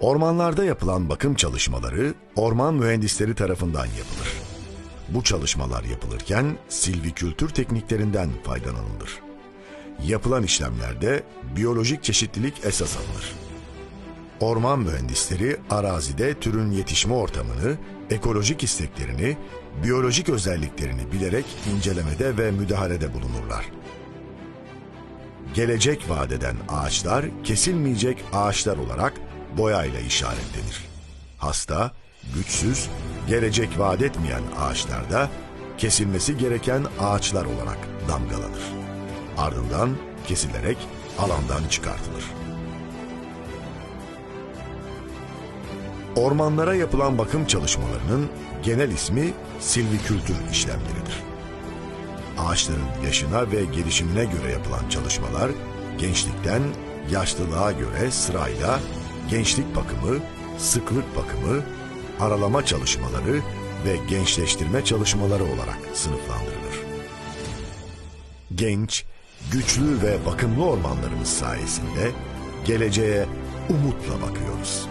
Ormanlarda yapılan bakım çalışmaları orman mühendisleri tarafından yapılır. Bu çalışmalar yapılırken silvikültür tekniklerinden faydalanılır. Yapılan işlemlerde biyolojik çeşitlilik esas alınır. Orman mühendisleri arazide türün yetişme ortamını, ekolojik isteklerini, biyolojik özelliklerini bilerek incelemede ve müdahalede bulunurlar. Gelecek vadeden ağaçlar kesilmeyecek ağaçlar olarak boyayla işaretlenir. Hasta, güçsüz, gelecek vaat etmeyen ağaçlarda kesilmesi gereken ağaçlar olarak damgalanır. Ardından kesilerek alandan çıkartılır. Ormanlara yapılan bakım çalışmalarının genel ismi silvikültür işlemleridir. Ağaçların yaşına ve gelişimine göre yapılan çalışmalar gençlikten yaşlılığa göre sırayla gençlik bakımı, sıklık bakımı, aralama çalışmaları ve gençleştirme çalışmaları olarak sınıflandırılır. Genç, güçlü ve bakımlı ormanlarımız sayesinde geleceğe umutla bakıyoruz.